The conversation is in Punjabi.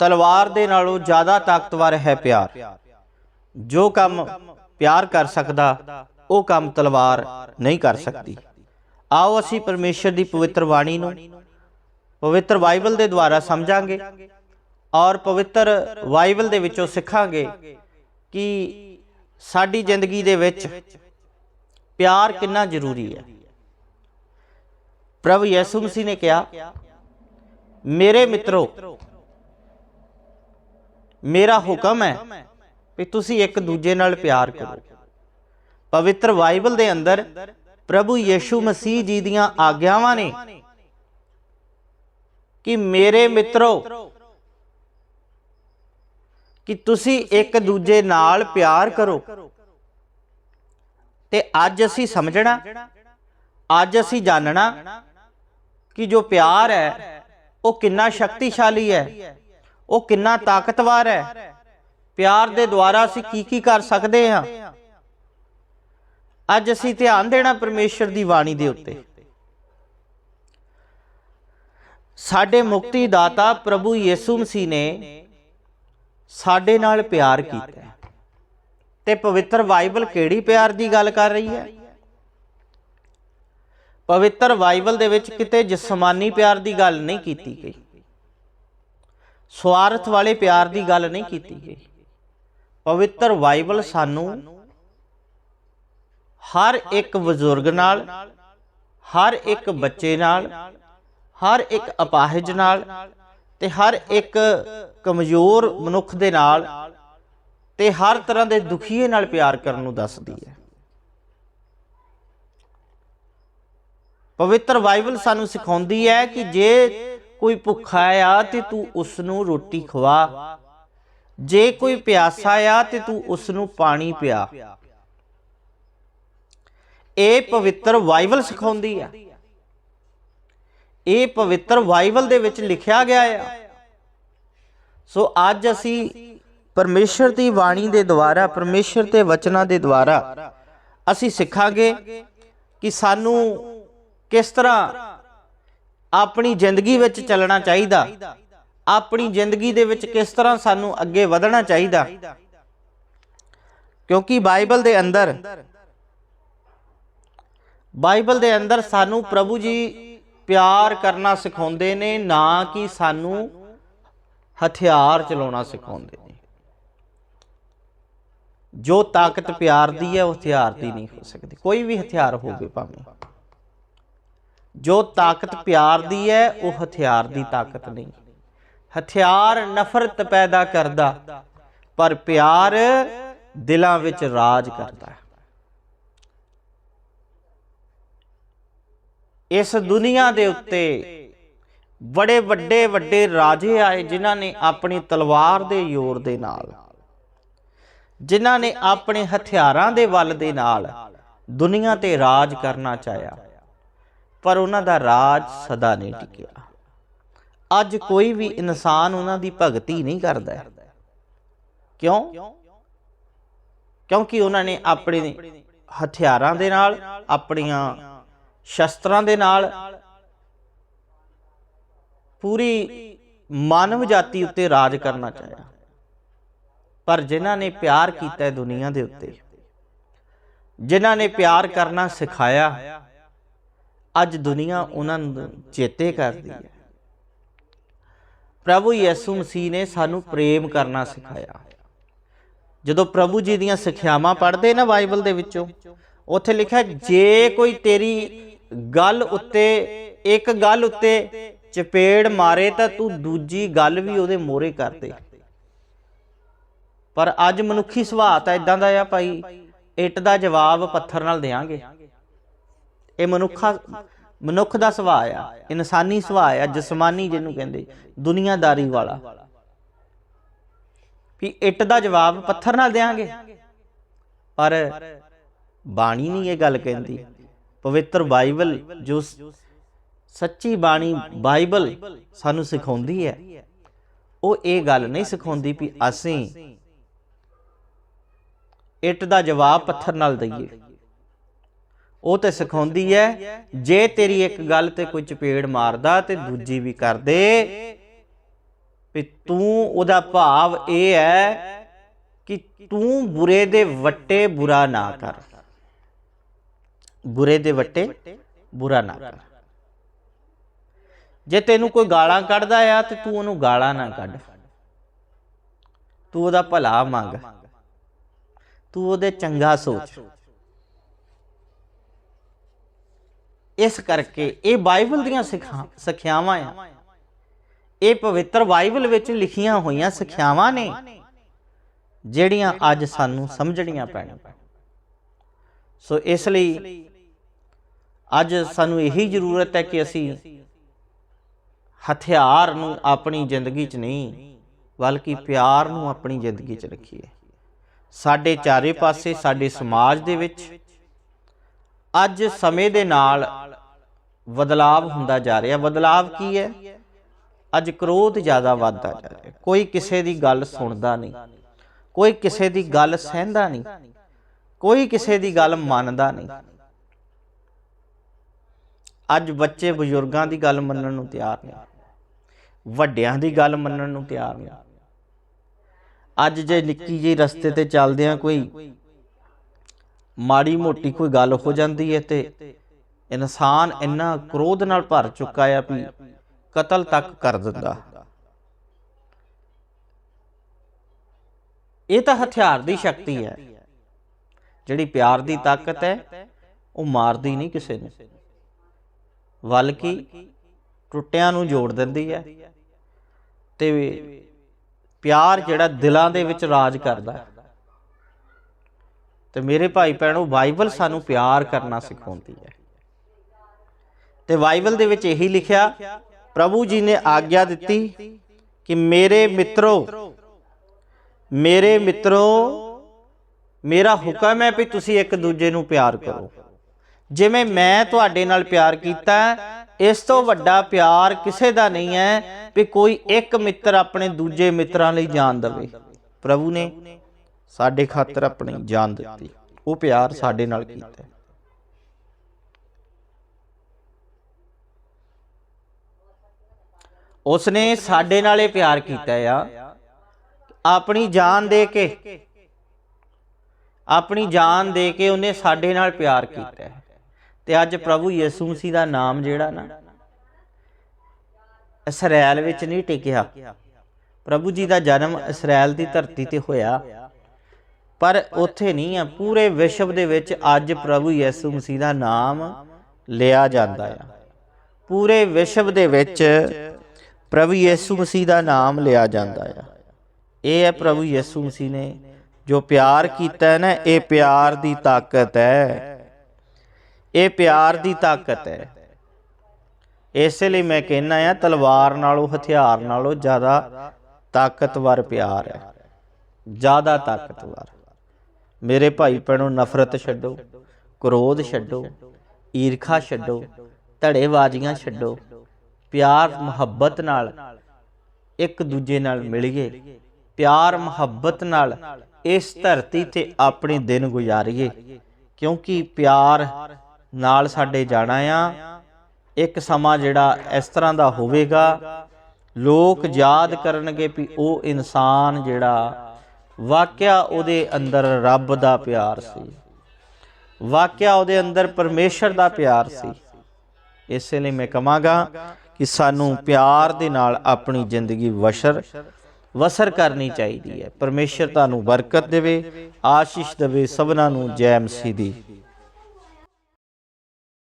ਤਲਵਾਰ ਦੇ ਨਾਲੋਂ ਜ਼ਿਆਦਾ ਤਾਕਤਵਰ ਹੈ ਪਿਆਰ। ਜੋ ਕੰਮ ਪਿਆਰ ਕਰ ਸਕਦਾ, ਉਹ ਕੰਮ ਤਲਵਾਰ ਨਹੀਂ ਕਰ ਸਕਦੀ। ਆਓ ਅਸੀਂ ਪਰਮੇਸ਼ਰ ਦੀ ਪਵਿੱਤਰ ਬਾਣੀ ਨੂੰ ਪਵਿੱਤਰ ਬਾਈਬਲ ਦੇ ਦੁਆਰਾ ਸਮਝਾਂਗੇ ਔਰ ਪਵਿੱਤਰ ਬਾਈਬਲ ਦੇ ਵਿੱਚੋਂ ਸਿੱਖਾਂਗੇ ਕਿ ਸਾਡੀ ਜ਼ਿੰਦਗੀ ਦੇ ਵਿੱਚ ਪਿਆਰ ਕਿੰਨਾ ਜ਼ਰੂਰੀ ਹੈ। ਪ੍ਰਭੂ ਯਿਸੂ ਮਸੀਹ ਨੇ ਕਿਹਾ, ਮੇਰੇ ਮਿੱਤਰੋ ਮੇਰਾ ਹੁਕਮ ਹੈ ਕਿ ਤੁਸੀਂ ਇੱਕ ਦੂਜੇ ਨਾਲ ਪਿਆਰ ਕਰੋ। ਪਵਿੱਤਰ ਬਾਈਬਲ ਦੇ ਅੰਦਰ ਪ੍ਰਭੂ ਯਿਸੂ ਮਸੀਹ ਜੀ ਦੀਆਂ ਆਗਿਆਵਾਂ ਨੇ ਕਿ ਮੇਰੇ ਮਿੱਤਰੋ, ਕਿ ਤੁਸੀਂ ਇੱਕ ਦੂਜੇ ਨਾਲ ਪਿਆਰ ਕਰੋ। ਤੇ ਅੱਜ ਅਸੀਂ ਸਮਝਣਾ, ਅੱਜ ਅਸੀਂ ਜਾਣਨਾ ਕਿ ਜੋ ਪਿਆਰ ਹੈ, ਉਹ ਕਿੰਨਾ ਸ਼ਕਤੀਸ਼ਾਲੀ ਹੈ। ਉਹ ਕਿੰਨਾ ਤਾਕਤਵਰ ਹੈ। ਪਿਆਰ ਦੇ ਦੁਆਰਾ ਅਸੀਂ ਕੀ ਕੀ ਕਰ ਸਕਦੇ ਹਾਂ? ਅੱਜ ਅਸੀਂ ਧਿਆਨ ਦੇਣਾ ਪਰਮੇਸ਼ਰ ਦੀ ਬਾਣੀ ਦੇ ਉੱਤੇ। ਸਾਡੇ ਮੁਕਤੀ ਦਾਤਾ ਪ੍ਰਭੂ ਯਿਸੂ ਮਸੀਹ ਨੇ ਸਾਡੇ ਨਾਲ ਪਿਆਰ ਕੀਤਾ ਹੈ। ਤੇ ਪਵਿੱਤਰ ਬਾਈਬਲ ਕਿਹੜੀ ਪਿਆਰ ਦੀ ਗੱਲ ਕਰ ਰਹੀ ਹੈ? ਪਵਿੱਤਰ ਬਾਈਬਲ ਦੇ ਵਿੱਚ ਕਿਤੇ ਜਿਸਮਾਨੀ ਪਿਆਰ ਦੀ ਗੱਲ ਨਹੀਂ ਕੀਤੀ ਗਈ। ਸਵਾਰਥ ਵਾਲੇ ਪਿਆਰ ਦੀ ਗੱਲ ਨਹੀਂ ਕੀਤੀ ਗਈ। ਪਵਿੱਤਰ ਬਾਈਬਲ ਸਾਨੂੰ ਹਰ ਇੱਕ ਬਜ਼ੁਰਗ ਨਾਲ, ਹਰ ਇੱਕ ਬੱਚੇ ਨਾਲ, ਹਰ ਇੱਕ ਅਪਾਹਜ ਨਾਲ ਤੇ ਹਰ ਇੱਕ ਕਮਜ਼ੋਰ ਮਨੁੱਖ ਦੇ ਨਾਲ ਤੇ ਹਰ ਤਰ੍ਹਾਂ ਦੇ ਦੁਖੀਏ ਨਾਲ ਪਿਆਰ ਕਰਨ ਨੂੰ ਦੱਸਦੀ ਹੈ। ਪਵਿੱਤਰ ਬਾਈਬਲ ਸਾਨੂੰ ਸਿਖਾਉਂਦੀ ਹੈ ਕਿ ਜੇ ਕੋਈ ਭੁੱਖਾ ਆ ਤੇ ਤੂੰ ਉਸ ਨੂੰ ਰੋਟੀ ਖਵਾ। ਜੇ ਕੋਈ ਪਿਆਸਾ ਆ ਤੇ ਤੂੰ ਉਸ ਨੂੰ ਪਾਣੀ ਪਿਆ। ਇਹ ਪਵਿੱਤਰ ਬਾਈਬਲ ਸਿਖਾਉਂਦੀ ਹੈ ਇਹ ਪਵਿੱਤਰ ਬਾਈਬਲ ਦੇ ਵਿੱਚ ਲਿਖਿਆ ਗਿਆ ਆ। ਸੋ ਅੱਜ ਅਸੀਂ ਪਰਮੇਸ਼ਰ ਦੀ ਬਾਣੀ ਦੇ ਦੁਆਰਾ, ਪਰਮੇਸ਼ਰ ਦੇ ਵਚਨਾਂ ਦੇ ਦੁਆਰਾ ਅਸੀਂ ਸਿੱਖਾਂਗੇ ਕਿ ਸਾਨੂੰ ਕਿਸ ਤਰ੍ਹਾਂ ਆਪਣੀ ਜ਼ਿੰਦਗੀ ਵਿੱਚ ਚੱਲਣਾ ਚਾਹੀਦਾ। ਆਪਣੀ ਜ਼ਿੰਦਗੀ ਦੇ ਵਿੱਚ ਕਿਸ ਤਰ੍ਹਾਂ ਸਾਨੂੰ ਅੱਗੇ ਵਧਣਾ ਚਾਹੀਦਾ? ਕਿਉਂਕਿ ਬਾਈਬਲ ਦੇ ਅੰਦਰ, ਬਾਈਬਲ ਦੇ ਅੰਦਰ ਸਾਨੂੰ ਪ੍ਰਭੂ ਜੀ ਪਿਆਰ ਕਰਨਾ ਸਿਖਾਉਂਦੇ ਨੇ, ਨਾ ਕਿ ਸਾਨੂੰ ਹਥਿਆਰ ਚਲਾਉਣਾ ਸਿਖਾਉਂਦੇ ਨੇ। ਜੋ ਤਾਕਤ ਪਿਆਰ ਦੀ ਹੈ, ਉਹ ਹਥਿਆਰ ਦੀ ਨਹੀਂ ਹੋ ਸਕਦੀ। ਕੋਈ ਵੀ ਹਥਿਆਰ ਹੋਵੇ ਭਾਵੇਂ। ਜੋ ਤਾਕਤ ਪਿਆਰ ਦੀ ਹੈ, ਉਹ ਹਥਿਆਰ ਦੀ ਤਾਕਤ ਨਹੀਂ। ਹਥਿਆਰ ਨਫ਼ਰਤ ਪੈਦਾ ਕਰਦਾ, ਪਰ ਪਿਆਰ ਦਿਲਾਂ ਵਿੱਚ ਰਾਜ ਕਰਦਾ ਇਸ ਦੁਨੀਆ ਦੇ ਉੱਤੇ ਬੜੇ ਵੱਡੇ ਵੱਡੇ ਰਾਜੇ ਆਏ, ਜਿਨ੍ਹਾਂ ਨੇ ਆਪਣੀ ਤਲਵਾਰ ਦੇ ਜ਼ੋਰ ਦੇ ਨਾਲ, ਜਿਨ੍ਹਾਂ ਨੇ ਆਪਣੇ ਹਥਿਆਰਾਂ ਦੇ ਵੱਲ ਦੇ ਨਾਲ ਦੁਨੀਆ ਤੇ ਰਾਜ ਕਰਨਾ ਚਾਹਿਆ। ਪਰ ਉਹਨਾਂ ਦਾ ਰਾਜ ਸਦਾ ਨਹੀਂ ਟਿਕਿਆ। ਅੱਜ ਕੋਈ ਵੀ ਇਨਸਾਨ ਉਹਨਾਂ ਦੀ ਭਗਤੀ ਨਹੀਂ ਕਰਦਾ ਹੈ। ਕਿਉਂ? ਕਿਉਂਕਿ ਉਹਨਾਂ ਨੇ ਆਪਣੇ ਹਥਿਆਰਾਂ ਦੇ ਨਾਲ, ਆਪਣੀਆਂ ਸ਼ਸਤਰਾਂ ਦੇ ਨਾਲ ਪੂਰੀ ਮਾਨਵ ਜਾਤੀ ਉੱਤੇ ਰਾਜ ਕਰਨਾ ਚਾਹਿਆ। ਪਰ ਜਿਨ੍ਹਾਂ ਨੇ ਪਿਆਰ ਕੀਤਾ ਹੈ ਦੁਨੀਆ ਦੇ ਉੱਤੇ, ਜਿਨ੍ਹਾਂ ਨੇ ਪਿਆਰ ਕਰਨਾ ਸਿਖਾਇਆ ਅੱਜ ਦੁਨੀਆ ਉਹਨਾਂ ਨੂੰ ਚੇਤੇ ਕਰਦੀ ਹੈ। ਪ੍ਰਭੂ ਯਿਸੂ ਮਸੀਹ ਨੇ ਸਾਨੂੰ ਪ੍ਰੇਮ ਕਰਨਾ ਸਿਖਾਇਆ। ਜਦੋਂ ਪ੍ਰਭੂ ਜੀ ਦੀਆਂ ਸਿੱਖਿਆਵਾਂ ਪੜ੍ਹਦੇ ਨਾ ਬਾਈਬਲ ਦੇ ਵਿੱਚੋਂ, ਉੱਥੇ ਲਿਖਿਆ, ਜੇ ਕੋਈ ਤੇਰੀ ਗੱਲ ਉੱਤੇ, ਇੱਕ ਗੱਲ ਉੱਤੇ ਚਪੇੜ ਮਾਰੇ ਤਾਂ ਤੂੰ ਦੂਜੀ ਗੱਲ ਵੀ ਉਹਦੇ ਮੋਹਰੇ ਕਰ ਦੇ। ਪਰ ਅੱਜ ਮਨੁੱਖੀ ਸੁਭਾਅ ਤਾਂ ਇਦਾਂ ਦਾ ਆ ਭਾਈ, ਇੱਟ ਦਾ ਜਵਾਬ ਪੱਥਰ ਨਾਲ ਦੇਾਂਗੇ ਇਹ ਮਨੁੱਖਾ ਮਨੁੱਖ ਦਾ ਸੁਭਾਅ ਆ, ਇਨਸਾਨੀ ਸੁਭਾਅ ਆ, ਜਿਸਮਾਨੀ ਜਿਹਨੂੰ ਕਹਿੰਦੇ, ਦੁਨੀਆਦਾਰੀ ਵਾਲਾ। ਵੀ ਇੱਟ ਦਾ ਜਵਾਬ ਪੱਥਰ ਨਾਲ ਦੇਾਂਗੇ ਪਰ ਬਾਣੀ ਨਹੀਂ ਇਹ ਗੱਲ ਕਹਿੰਦੀ। ਪਵਿੱਤਰ ਬਾਈਬਲ ਜੋ ਸੱਚੀ ਬਾਣੀ ਬਾਈਬਲ ਸਾਨੂੰ ਸਿਖਾਉਂਦੀ ਹੈ, ਉਹ ਇਹ ਗੱਲ ਨਹੀਂ ਸਿਖਾਉਂਦੀ ਵੀ ਅਸੀਂ ਇੱਟ ਦਾ ਜਵਾਬ ਪੱਥਰ ਨਾਲ ਦਈਏ। ਉਹ ਤੇ ਸਿਖਾਉਂਦੀ ਹੈ ਜੇ ਤੇਰੀ ਇੱਕ ਗੱਲ ਤੇ ਕੋਈ ਚਪੇੜ ਮਾਰਦਾ ਤੇ ਦੂਜੀ ਵੀ ਕਰ ਦੇ ਵੀ ਤੂੰ ਉਹਦਾ ਭਾਵ ਇਹ ਹੈ ਕਿ ਤੂੰ ਬੁਰੇ ਦੇ ਵੱਟੇ ਬੁਰਾ ਨਾ ਕਰ। ਬੁਰੇ ਦੇ ਵੱਟੇ ਬੁਰਾ ਨਾ ਕਰ। ਜੇ ਤੈਨੂੰ ਕੋਈ ਗਾਲਾਂ ਕੱਢਦਾ ਆ ਤੇ ਤੂੰ ਉਹਨੂੰ ਗਾਲਾਂ ਨਾ ਕੱਢ। ਤੂੰ ਉਹਦਾ ਭਲਾ ਮੰਗ। ਤੂੰ ਉਹਦੇ ਚੰਗਾ ਸੋਚ। ਇਸ ਕਰਕੇ ਇਹ ਬਾਈਬਲ ਦੀਆਂ ਸਿੱਖਾ- ਸਿੱਖਿਆਵਾਂ ਆ। ਇਹ ਪਵਿੱਤਰ ਬਾਈਬਲ ਵਿੱਚ ਲਿਖੀਆਂ ਹੋਈਆਂ ਸਿੱਖਿਆਵਾਂ ਨੇ, ਜਿਹੜੀਆਂ ਅੱਜ ਸਾਨੂੰ ਸਮਝਣੀਆਂ ਪੈਣੀਆਂ ਸੋ ਇਸ ਲਈ ਅੱਜ ਸਾਨੂੰ ਇਹੀ ਜ਼ਰੂਰਤ ਹੈ ਕਿ ਅਸੀਂ ਹਥਿਆਰ ਨੂੰ ਆਪਣੀ ਜ਼ਿੰਦਗੀ 'ਚ ਨਹੀਂ, ਬਲਕਿ ਪਿਆਰ ਨੂੰ ਆਪਣੀ ਜ਼ਿੰਦਗੀ 'ਚ ਰੱਖੀਏ। ਸਾਡੇ ਚਾਰੇ ਪਾਸੇ, ਸਾਡੇ ਸਮਾਜ ਦੇ ਵਿੱਚ ਅੱਜ ਸਮੇਂ ਦੇ ਨਾਲ ਬਦਲਾਵ ਹੁੰਦਾ ਜਾ ਰਿਹਾ। ਬਦਲਾਵ ਕੀ ਹੈ? ਅੱਜ ਕ੍ਰੋਧ ਜ਼ਿਆਦਾ ਵੱਧਦਾ ਜਾ ਰਿਹਾ। ਕੋਈ ਕਿਸੇ ਦੀ ਗੱਲ ਸੁਣਦਾ ਨਹੀਂ। ਕੋਈ ਕਿਸੇ ਦੀ ਗੱਲ ਸਹਿੰਦਾ ਨਹੀਂ। ਕੋਈ ਕਿਸੇ ਦੀ ਗੱਲ ਮੰਨਦਾ ਨਹੀਂ। ਅੱਜ ਬੱਚੇ ਬਜ਼ੁਰਗਾਂ ਦੀ ਗੱਲ ਮੰਨਣ ਨੂੰ ਤਿਆਰ ਨਹੀਂ। ਵੱਡਿਆਂ ਦੀ ਗੱਲ ਮੰਨਣ ਨੂੰ ਤਿਆਰ ਨਹੀਂ। ਅੱਜ ਜੇ ਨਿੱਕੀ ਜਿਹੀ ਰਸਤੇ ਤੇ ਚੱਲਦੇ ਆ ਕੋਈ ਮਾੜੀ ਮੋਟੀ ਕੋਈ ਗੱਲ ਹੋ ਜਾਂਦੀ ਹੈ ਤੇ ਇਨਸਾਨ ਇੰਨਾ ਕ੍ਰੋਧ ਨਾਲ ਭਰ ਚੁੱਕਾ ਹੈ ਵੀ ਕਤਲ ਤੱਕ ਕਰ ਦਿੰਦਾ। ਇਹ ਤਾਂ ਹਥਿਆਰ ਦੀ ਸ਼ਕਤੀ ਹੈ। ਜਿਹੜੀ ਪਿਆਰ ਦੀ ਤਾਕਤ ਹੈ, ਉਹ ਮਾਰਦੀ ਨਹੀਂ ਕਿਸੇ ਨੂੰ। ਬਲਕਿ ਟੁੱਟਿਆਂ ਨੂੰ ਜੋੜ ਦਿੰਦੀ ਹੈ ਤੇ ਪਿਆਰ ਜਿਹੜਾ ਦਿਲਾਂ ਦੇ ਵਿੱਚ ਰਾਜ ਕਰਦਾ ਹੈ। ਤੇ ਮੇਰੇ ਭਾਈ ਭੈਣੋ ਬਾਈਬਲ ਸਾਨੂੰ ਪਿਆਰ ਕਰਨਾ ਸਿਖਾਉਂਦੀ ਹੈ। ਤੇ ਬਾਈਬਲ ਦੇ ਵਿੱਚ ਇਹੀ ਲਿਖਿਆ ਪ੍ਰਭੂ ਜੀ ਨੇ ਆਗਿਆ ਦਿੱਤੀ ਕਿ ਮੇਰੇ ਮਿੱਤਰੋ ਮੇਰੇ ਮਿੱਤਰੋ ਮੇਰਾ ਹੁਕਮ ਹੈ ਵੀ ਤੁਸੀਂ ਇੱਕ ਦੂਜੇ ਨੂੰ ਪਿਆਰ ਕਰੋ। ਜਿਵੇਂ ਮੈਂ ਤੁਹਾਡੇ ਨਾਲ ਪਿਆਰ ਕੀਤਾ ਇਸ ਤੋਂ ਵੱਡਾ ਪਿਆਰ ਕਿਸੇ ਦਾ ਨਹੀਂ ਹੈ ਵੀ ਕੋਈ ਇੱਕ ਮਿੱਤਰ ਆਪਣੇ ਦੂਜੇ ਮਿੱਤਰਾਂ ਲਈ ਜਾਨ ਦੇਵੇ। ਪ੍ਰਭੂ ਨੇ ਸਾਡੇ ਖਾਤਰ ਆਪਣੀ ਜਾਨ ਦਿੱਤੀ। ਉਹ ਪਿਆਰ ਸਾਡੇ ਨਾਲ ਕੀਤਾ ਉਸਨੇ ਸਾਡੇ ਨਾਲ ਇਹ ਪਿਆਰ ਕੀਤਾ ਆ। ਆਪਣੀ ਜਾਨ ਦੇ ਕੇ। ਆਪਣੀ ਜਾਨ ਦੇ ਕੇ ਉਹਨੇ ਸਾਡੇ ਨਾਲ ਪਿਆਰ ਕੀਤਾ ਹੈ। ਤੇ ਅੱਜ ਪ੍ਰਭੂ ਯਿਸੂ ਮਸੀਹ ਦਾ ਨਾਮ ਜਿਹੜਾ ਨਾ ਇਸਰਾਇਲ ਵਿੱਚ ਨਹੀਂ ਟਿਕਿਆ। ਪ੍ਰਭੂ ਜੀ ਦਾ ਜਨਮ ਇਸਰਾਇਲ ਦੀ ਧਰਤੀ ਤੇ ਹੋਇਆ। ਪਰ ਉੱਥੇ ਨਹੀਂ ਆ, ਪੂਰੇ ਵਿਸ਼ਵ ਦੇ ਵਿੱਚ ਅੱਜ ਪ੍ਰਭੂ ਯਿਸੂ ਮਸੀਹ ਦਾ ਨਾਮ ਲਿਆ ਜਾਂਦਾ ਆ। ਪੂਰੇ ਵਿਸ਼ਵ ਦੇ ਵਿੱਚ ਪ੍ਰਭੂ ਯਿਸੂ ਮਸੀਹ ਦਾ ਨਾਮ ਲਿਆ ਜਾਂਦਾ ਆ। ਇਹ ਹੈ ਪ੍ਰਭੂ ਯਿਸੂ ਮਸੀਹ ਨੇ ਜੋ ਪਿਆਰ ਕੀਤਾ ਹੈ ਨਾ, ਇਹ ਪਿਆਰ ਦੀ ਤਾਕਤ ਹੈ। ਇਹ ਪਿਆਰ ਦੀ ਤਾਕਤ ਹੈ। ਇਸੇ ਲਈ ਮੈਂ ਕਹਿੰਨਾ ਆ, ਤਲਵਾਰ ਨਾਲੋਂ, ਹਥਿਆਰ ਨਾਲੋਂ ਜ਼ਿਆਦਾ ਤਾਕਤਵਰ ਪਿਆਰ ਹੈ। ਜ਼ਿਆਦਾ ਤਾਕਤਵਰ। ਮੇਰੇ ਭਾਈ ਭੈਣੋ, ਨਫ਼ਰਤ ਛੱਡੋ, ਕ੍ਰੋਧ ਛੱਡੋ, ਈਰਖਾ ਛੱਡੋ ਧੜੇਬਾਜ਼ੀਆਂ ਛੱਡੋ, ਪਿਆਰ, ਮੁਹੱਬਤ ਨਾਲ ਇੱਕ ਦੂਜੇ ਨਾਲ ਮਿਲੀਏ। ਪਿਆਰ, ਮੁਹੱਬਤ ਨਾਲ ਇਸ ਧਰਤੀ ਤੇ ਆਪਣੇ ਦਿਨ ਗੁਜ਼ਾਰੀਏ। ਕਿਉਂਕਿ ਪਿਆਰ ਨਾਲ ਸਾਡੇ ਜਾਣਾ ਆ। ਇੱਕ ਸਮਾਂ ਜਿਹੜਾ ਇਸ ਤਰ੍ਹਾਂ ਦਾ ਹੋਵੇਗਾ, ਲੋਕ ਯਾਦ ਕਰਨਗੇ ਵੀ ਉਹ ਇਨਸਾਨ ਜਿਹੜਾ ਵਾਕਿਆ ਉਹਦੇ ਅੰਦਰ ਰੱਬ ਦਾ ਪਿਆਰ ਸੀ। ਵਾਕਿਆ ਉਹਦੇ ਅੰਦਰ ਪਰਮੇਸ਼ਰ ਦਾ ਪਿਆਰ ਸੀ। ਇਸੇ ਲਈ ਮੈਂ ਕਹਾਂਗਾ ਕਿ ਸਾਨੂੰ ਪਿਆਰ ਦੇ ਨਾਲ ਆਪਣੀ ਜ਼ਿੰਦਗੀ ਵਸ਼ਰ, ਵਸਰ ਕਰਨੀ ਚਾਹੀਦੀ ਹੈ। ਪਰਮੇਸ਼ਰ ਤੁਹਾਨੂੰ ਬਰਕਤ ਦੇਵੇ, ਆਸ਼ੀਸ਼ ਦੇਵੇ, ਸਭਨਾਂ ਨੂੰ ਜੈ ਮਸੀਹ ਦੀ